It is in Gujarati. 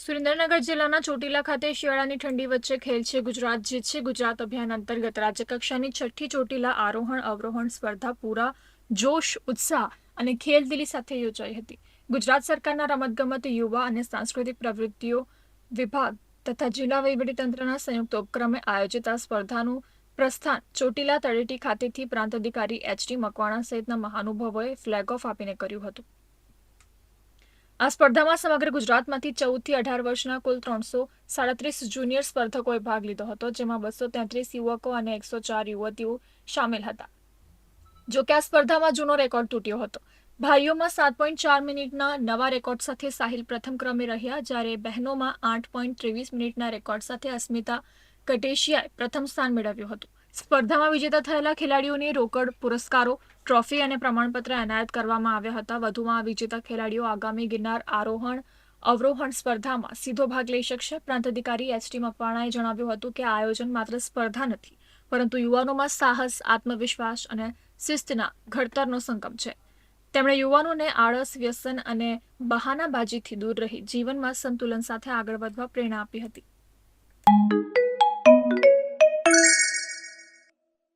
સુરેન્દ્રનગર જિલ્લાના ચોટીલા ખાતે શિયાળાની ઠંડી વચ્ચે ખેલ છે ગુજરાત જીત છે. ગુજરાત અભિયાન અંતર્ગત રાજ્યકક્ષાની છઠ્ઠી ચોટીલા આરોહણ, અવરોહણ સ્પર્ધા પૂરા જોશ, ઉત્સાહ અને ખેલદિલી સાથે યોજાઈ હતી. ગુજરાત સરકારના રમતગમત, યુવા અને સાંસ્કૃતિક પ્રવૃત્તિઓ વિભાગ તથા જિલ્લા વહીવટીતંત્રના સંયુક્ત ઉપક્રમે આયોજિત આ સ્પર્ધાનું પ્રસ્થાન ચોટીલા તળેટી ખાતેથી પ્રાંત અધિકારી એચ ડી મકવાણા સહિતના મહાનુભાવોએ ફ્લેગ ઓફ આપીને કર્યું હતું. આ સ્પર્ધામાં સમગ્ર ગુજરાતમાંથી ચૌદથી અઢાર વર્ષના કુલ ત્રણસો સાડત્રીસ જુનિયર સ્પર્ધકોએ ભાગ લીધો હતો, જેમાં બસો તેત્રીસ યુવકો અને એકસો ચાર યુવતીઓ સામેલ હતા. જો કે આ સ્પર્ધામાં જૂનો રેકોર્ડ તૂટ્યો હતો. ભાઈઓમાં સાત પોઈન્ટ ચાર મિનિટના નવા રેકોર્ડ સાથે સાહિલ પ્રથમ ક્રમે રહ્યા, જ્યારે બહેનોમાં આઠ પોઈન્ટ ત્રેવીસ મિનિટના રેકોર્ડ સાથે અસ્મિતા કટેશિયાએ પ્રથમ સ્થાન મેળવ્યું હતું. સ્પર્ધામાં વિજેતા થયેલા ખેલાડીઓને રોકડ, પુરસ્કારો, ટ્રોફી અને પ્રમાણપત્ર એનાયત કરવામાં આવ્યા હતા. વધુમાં વિજેતા ખેલાડીઓ આગામી ગિરનાર આરોહણ, અવરોહણ સ્પર્ધામાં સીધો ભાગ લઈ શકશે. પ્રાંત અધિકારી એચ ટી મકવાણાએ જણાવ્યું હતું કે આયોજન માત્ર સ્પર્ધા નથી, પરંતુ યુવાનોમાં સાહસ, આત્મવિશ્વાસ અને શિસ્તના ઘડતરનો સંગમ છે. તેમણે યુવાનોને આળસ, વ્યસન અને બહાનાબાજીથી દૂર રહી જીવનમાં સંતુલન સાથે આગળ વધવા પ્રેરણા આપી હતી.